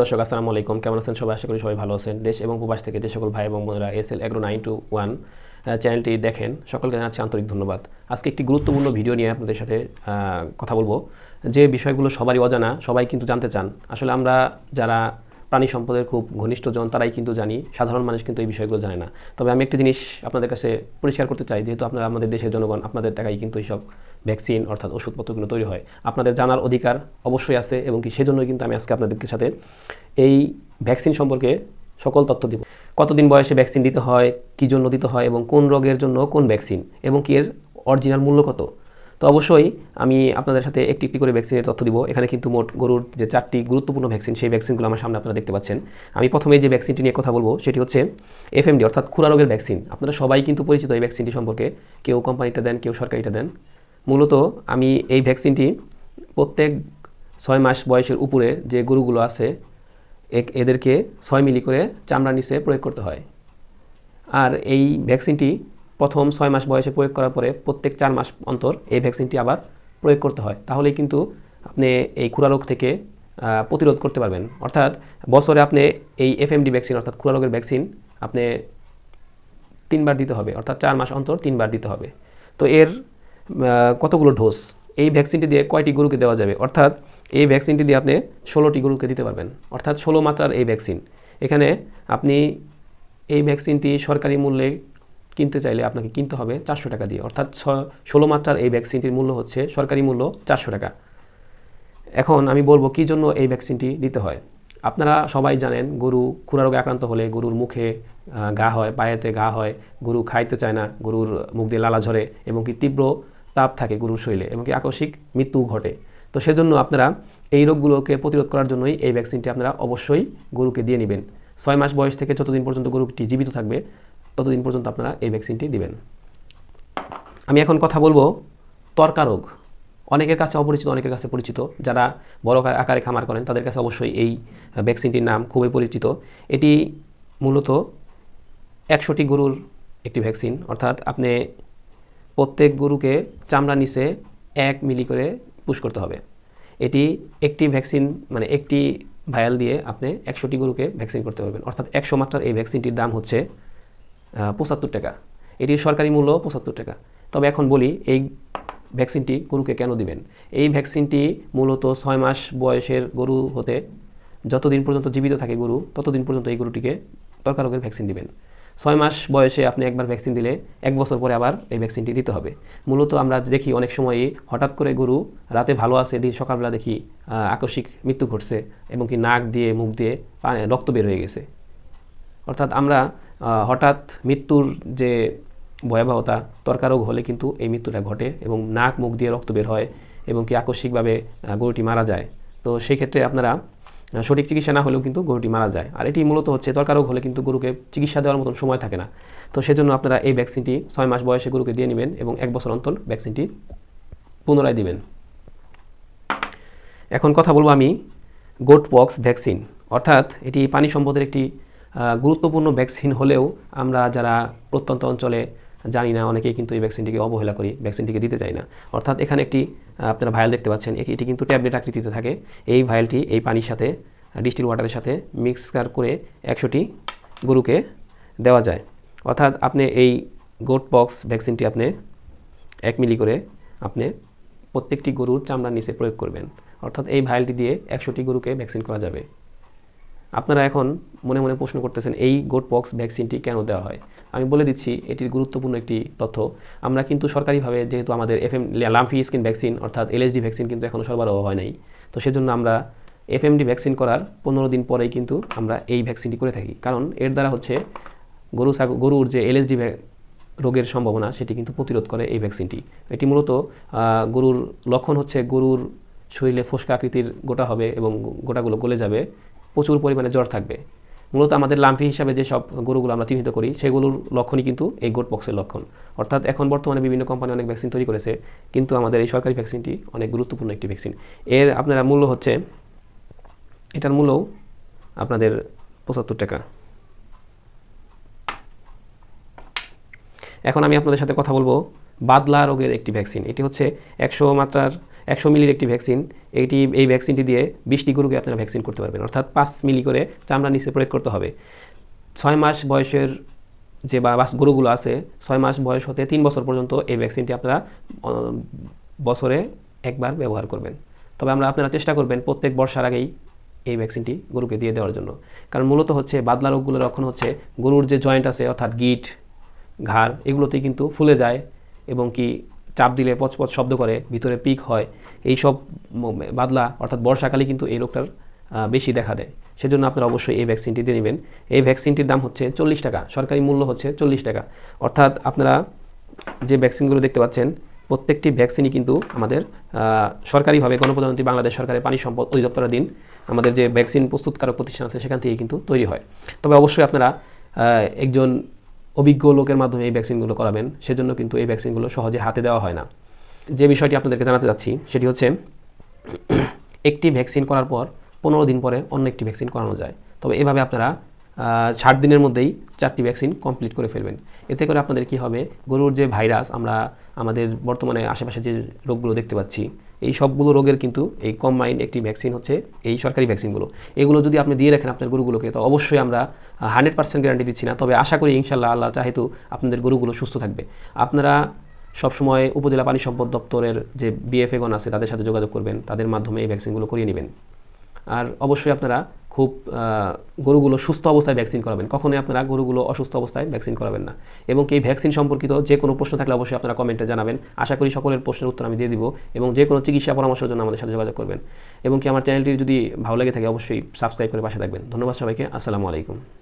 দর্শক, আসসালামু আলাইকুম। কেমন আছেন সবাই? আশা করি সবাই ভালো আছেন। দেশ এবং প্রবাস থেকে যে সকল ভাই এবং বোনেরা S L agro nine two one চ্যানেলটি দেখেন, সকলকে জানাচ্ছি আন্তরিক ধন্যবাদ। আজকে একটি গুরুত্বপূর্ণ ভিডিও নিয়ে আপনাদের সাথে কথা বলব। যে বিষয়গুলো সবারই অজানা, সবাই কিন্তু জানতে চান। আসলে আমরা যারা প্রাণী সম্পদের খুব ঘনিষ্ঠজন তারাই কিন্তু জানি, সাধারণ মানুষ কিন্তু এই বিষয়গুলো জানে না। তবে আমি একটি জিনিস আপনাদের কাছে পরিষ্কার করতে চাই, যেহেতু আপনারা আমাদের দেশের জনগণ, আপনাদের টাকায় কিন্তু এইসব ভ্যাকসিন অর্থাৎ ওষুধপত্রগুলো তৈরি হয়। আপনাদের জানার অধিকার অবশ্যই আছে এবং কি সেজন্যই কিন্তু আমি আজকে আপনাদের সাথে এই ভ্যাকসিন সম্পর্কে সকল তথ্য দিব। কতদিন বয়সে ভ্যাকসিন দিতে হয়, কী জন্য দিতে হয় এবং কোন রোগের জন্য কোন ভ্যাকসিন এবং কি এর অরিজিনাল মূল্য কত? তো অবশ্যই আমি আপনাদের সাথে একটি একটি করে ভ্যাকসিনের তথ্য দিব। এখানে কিন্তু মোট গরুর যে চারটি গুরুত্বপূর্ণ ভ্যাকসিন সেই ভ্যাকসিনগুলো আমার সামনে আপনারা দেখতে পাচ্ছেন। আমি প্রথমে যে ভ্যাকসিনটি নিয়ে কথা বলব, সেটি হচ্ছে এফএমডি অর্থাৎ খুরা রোগের ভ্যাকসিন আপনারা সবাই কিন্তু পরিচিত এই ভ্যাকসিনটি সম্পর্কে। কেউ কোম্পানিটা দেন, কেউ সরকারিটা দেন। মূলত আমি এই ভ্যাকসিনটি প্রত্যেক ছয় মাস বয়সের উপরে যে গরুগুলো আছে, এক- এদেরকে ছয় মিলি করে চামড়া নিচে প্রয়োগ করতে হয়। আর এই ভ্যাকসিনটি প্রথম ছয় মাস বয়সে প্রয়োগ করার পরে প্রত্যেক চার মাস অন্তর এই ভ্যাকসিনটি আবার প্রয়োগ করতে হয়। তাহলেই কিন্তু আপনি এই রোগ থেকে প্রতিরোধ করতে পারবেন। অর্থাৎ বছরে আপনি এই এফএমডি ভ্যাকসিন, অর্থাৎ রোগের ভ্যাকসিন আপনি তিনবার দিতে হবে, অর্থাৎ চার মাস অন্তর তিনবার দিতে হবে। তো এর কতগুলো ডোজ এই ভ্যাকসিনটি দিয়ে কয়টি গরুকে দেওয়া যাবে? অর্থাৎ এই ভ্যাকসিনটি দিয়ে আপনি ষোলোটি গরুকে দিতে পারবেন। অর্থাৎ ষোলো মাত্রার এই ভ্যাকসিন। এখানে আপনি এই ভ্যাকসিনটি সরকারি মূল্যে কিনতে চাইলে আপনাকে কিনতে হবে চারশো টাকা দিয়ে। অর্থাৎ ষোলো মাত্রার এই ভ্যাকসিনটির মূল্য হচ্ছে সরকারি মূল্য চারশো টাকা। এখন আমি বলব কী জন্য এই ভ্যাকসিনটি দিতে হয়? আপনারা সবাই জানেন, গরু খুরা রোগে আক্রান্ত হলে গরুর মুখে ঘা হয়, পায়েতে ঘা হয়, গরু খাইতে চায় না, গরুর মুখ দিয়ে লালা ঝরে এবং কি তীব্র তাপ থাকে গরুর শরীরে এবং কি আকস্মিক মৃত্যু ঘটে। তো সেজন্য আপনারা এই রোগগুলোকে প্রতিরোধ করার জন্যই এই ভ্যাকসিনটি আপনারা অবশ্যই গরুকে দিয়ে নেবেন। ছয় মাস বয়স থেকে যতদিন পর্যন্ত গরুটি জীবিত থাকবে ততদিন পর্যন্ত আপনারা এই ভ্যাকসিনটি দিবেন। আমি এখন কথা বলব তর্কা রোগ। অনেকের কাছে অপরিচিত, অনেকের কাছে পরিচিত। যারা বড় আকারে খামার করেন, তাদের কাছে অবশ্যই এই ভ্যাকসিনটির নাম খুবই পরিচিত। এটি মূলত একশোটি গরুর একটি ভ্যাকসিন অর্থাৎ আপনি প্রত্যেক গরুকে চামড়া নিচে এক মিলি করে পুশ করতে হবে। এটি একটি ভ্যাকসিন মানে একটি ভায়াল দিয়ে আপনি একশোটি গরুকে ভ্যাকসিন করতে পারবেন। অর্থাৎ একশো মাত্রার এই ভ্যাকসিনটির দাম হচ্ছে পঁচাত্তর টাকা। এটির সরকারি মূল্য পঁচাত্তর টাকা। তবে এখন বলি, এই ভ্যাকসিনটি গরুকে কেন দিবেন? এই ভ্যাকসিনটি মূলত ছয় মাস বয়সের গরু হতে যতদিন পর্যন্ত জীবিত থাকে গরু, ততদিন পর্যন্ত এই গরুটিকে তর্কা রোগের ভ্যাকসিন দিবেন। ছয় মাস বয়সে আপনি একবার ভ্যাকসিন দিলে এক বছর পরে আবার এই ভ্যাকসিনটি দিতে হবে। মূলত আমরা দেখি অনেক সময়ই হঠাৎ করে গরু রাতে ভালো আছে, দিন সকালবেলা দেখি আকস্মিক মৃত্যু ঘটছে এবং কি নাক দিয়ে, মুখ দিয়ে রক্ত বের হয়ে গেছে। অর্থাৎ আমরা হঠাৎ মৃত্যুর যে ভয়াবহতা, তর্কারোগ হলে কিন্তু এই মৃত্যুটা ঘটে এবং নাক মুখ দিয়ে রক্ত বের হয় এবং কি আকস্মিকভাবে গরুটি মারা যায়। তো সেই ক্ষেত্রে আপনারা সঠিক চিকিৎসা না হলেও কিন্তু গরুটি মারা যায়। আর এটি মূলত হচ্ছে তর্কারোগ হলে কিন্তু গরুকে চিকিৎসা দেওয়ার মতন সময় থাকে না। তো সেজন্য আপনারা এই ভ্যাকসিনটি ছয় মাস বয়সে গরুকে দিয়ে নেবেন এবং এক বছর অন্তর ভ্যাকসিনটি পুনরায় দিবেন। এখন কথা বলব আমি গোট পক্স ভ্যাকসিন। অর্থাৎ এটি পানি সম্পদের একটি গুরুত্বপূর্ণ ভ্যাকসিন হলেও আমরা যারা প্রত্যন্ত অঞ্চলে জানি না, অনেকেই কিন্তু এই ভ্যাকসিনটিকে অবহেলা করি ভ্যাকসিনটিকে দিতে চাই না। অর্থাৎ এখানে একটি আপনারা ভায়াল দেখতে পাচ্ছেন, এটি কিন্তু ট্যাবলেট আকৃতিতে থাকে। এই ভায়ালটি এই পানির সাথে ডিস্টিল ওয়াটারের সাথে মিক্সকার করে একশোটি গরুকে দেওয়া যায়। অর্থাৎ আপনি এই গোট বক্স ভ্যাকসিনটি আপনি এক মিলি করে আপনি প্রত্যেকটি গরুর চামড়ার নিচে প্রয়োগ করবেন। অর্থাৎ এই ভাইলটি দিয়ে একশোটি গরুকে ভ্যাকসিন করা যাবে। আপনারা এখন মনে মনে প্রশ্ন করতেছেন, এই গোট পক্স ভ্যাকসিনটি কেন দেওয়া হয়? আমি বলে দিচ্ছি, এটির গুরুত্বপূর্ণ একটি তথ্য। আমরা কিন্তু সরকারিভাবে যেহেতু আমাদের F M lumpy skin vaccine অর্থাৎ এলএসডি ভ্যাকসিন কিন্তু এখনও সরবরাহ হয় নাই। তো সেজন্য আমরা এফএমডি ভ্যাকসিন করার পনেরো দিন পরেই কিন্তু আমরা এই ভ্যাকসিনটি করে থাকি। কারণ এর দ্বারা হচ্ছে গরু ছাগ- গরুর যে এলএসডি রোগের সম্ভাবনা, সেটি কিন্তু প্রতিরোধ করে এই ভ্যাকসিনটি এটি মূলত গরুর লক্ষণ হচ্ছে গরুর শরীরে ফোসকা আকৃতির গোটা হবে এবং গোটাগুলো গলে যাবে। প্রচুর পরিমাণে জ্বর থাকবে। মূলত আমাদের লাম্পি হিসাবে যে সব গরুগুলো আমরা চিহ্নিত করি, সেগুলোর লক্ষণই কিন্তু এই গোট পক্সের লক্ষণ। অর্থাৎ এখন বর্তমানে বিভিন্ন কোম্পানি অনেক ভ্যাকসিন তৈরি করেছে, কিন্তু আমাদের এই সরকারি ভ্যাকসিনটি অনেক গুরুত্বপূর্ণ একটি ভ্যাকসিন এর আপনারা মূল্য হচ্ছে, এটার মূল্যও আপনাদের পঁচাত্তর টাকা। এখন আমি আপনাদের সাথে কথা বলব বাদলা রোগের একটি ভ্যাকসিন এটি হচ্ছে একশো মাত্রার একশো মিলির একটি ভ্যাকসিন এইটি, এই ভ্যাকসিনটি দিয়ে বিশটি গরুকে আপনারা ভ্যাকসিন করতে পারবেন। অর্থাৎ পাঁচ মিলি করে চামড়া নিচে প্রয়োগ করতে হবে। ছয় মাস বয়সের যে বা গরুগুলো আছে, ছয় মাস বয়স হতে তিন বছর পর্যন্ত এই ভ্যাকসিনটি আপনারা বছরে একবার ব্যবহার করবেন। তবে আমরা আপনারা চেষ্টা করবেন প্রত্যেক বর্ষার আগেই এই ভ্যাকসিনটি গরুকে দিয়ে দেওয়ার জন্য। কারণ মূলত হচ্ছে বাদলা রোগগুলো লক্ষণ হচ্ছে গরুর যে জয়েন্ট আছে, অর্থাৎ গিট, ঘাড়, এগুলোতেই কিন্তু ফুলে যায় এবং কি চাপ দিলে পচপচ শব্দ করে, ভিতরে পিক হয় এই সব বাদলা অর্থাৎ বর্ষাকালে কিন্তু এই রোগটার বেশি দেখা দেয়। সেজন্য আপনারা অবশ্যই এই ভ্যাকসিনটি দিয়ে নেবেন। এই ভ্যাকসিনটির দাম হচ্ছে চল্লিশ টাকা, সরকারি মূল্য হচ্ছে চল্লিশ টাকা। অর্থাৎ আপনারা যে ভ্যাকসিনগুলো দেখতে পাচ্ছেন, প্রত্যেকটি ভ্যাকসিনই কিন্তু আমাদের সরকারিভাবে, গণপ্রজাতন্ত্রী বাংলাদেশ সরকারের পানি সম্পদ অধিদপ্তরাধীন আমাদের যে ভ্যাকসিন প্রস্তুতকারক প্রতিষ্ঠান আছে, সেখান থেকে কিন্তু তৈরি হয়। তবে অবশ্যই আপনারা একজন অভিজ্ঞ লোকের মাধ্যমে এই ভ্যাকসিনগুলো করাবেন, সেজন্য কিন্তু এই ভ্যাকসিনগুলো সহজে হাতে দেওয়া হয় না। যে বিষয়টি আপনাদেরকে জানাতে যাচ্ছি, সেটি হচ্ছে, একটি ভ্যাকসিন করার পর পনেরো দিন পরে অন্য একটি ভ্যাকসিন করানো যায়। তবে এভাবে আপনারা ষাট দিনের মধ্যেই চারটি ভ্যাকসিন কমপ্লিট করে ফেলবেন। এতে করে আপনাদের কি হবে, গরুর যে ভাইরাস, আমরা আমাদের বর্তমানে আশেপাশে যে রোগগুলো দেখতে পাচ্ছি, এই সবগুলো রোগের কিন্তু এই কম্বাইন্ড একটি ভ্যাকসিন হচ্ছে এই সরকারি ভ্যাকসিনগুলো। এগুলো যদি আপনি দিয়ে রাখেন আপনার গরুগুলোকে, তো অবশ্যই আমরা হান্ড্রেড পার্সেন্ট গ্যারান্টি দিচ্ছি না। তবে আশা করি ইনশাল্লাহ আল্লাহ চাহেতু আপনাদের গরুগুলো সুস্থ থাকবে। আপনারা সবসময় উপজেলা পানি সম্পদ দপ্তরের যে বিএফএগণ আছে, তাদের সাথে যোগাযোগ করবেন। তাদের মাধ্যমে এই ভ্যাকসিনগুলো করিয়ে নেবেন। আর অবশ্যই আপনারা খুব গরুগুলো সুস্থ অবস্থায় ভ্যাকসিন করাবেন। কখনোই আপনারা গরুগুলো অসুস্থ অবস্থায় ভ্যাকসিন করাবেন না। এবং এই ভ্যাকসিন সম্পর্কিত যে কোনো প্রশ্ন থাকলে অবশ্যই আপনারা কমেন্টে জানাবেন। আশা করি সকলের প্রশ্নের উত্তর আমি দিয়ে দিব এবং যে কোনো চিকিৎসা পরামর্শের জন্য আমাদের সাথে যোগাযোগ করবেন। এবং কি আমার চ্যানেলটি যদি ভালো লেগে থাকে, অবশ্যই সাবস্ক্রাইব করে পাশে থাকবেন। ধন্যবাদ সবাইকে। আসসালামু আলাইকুম।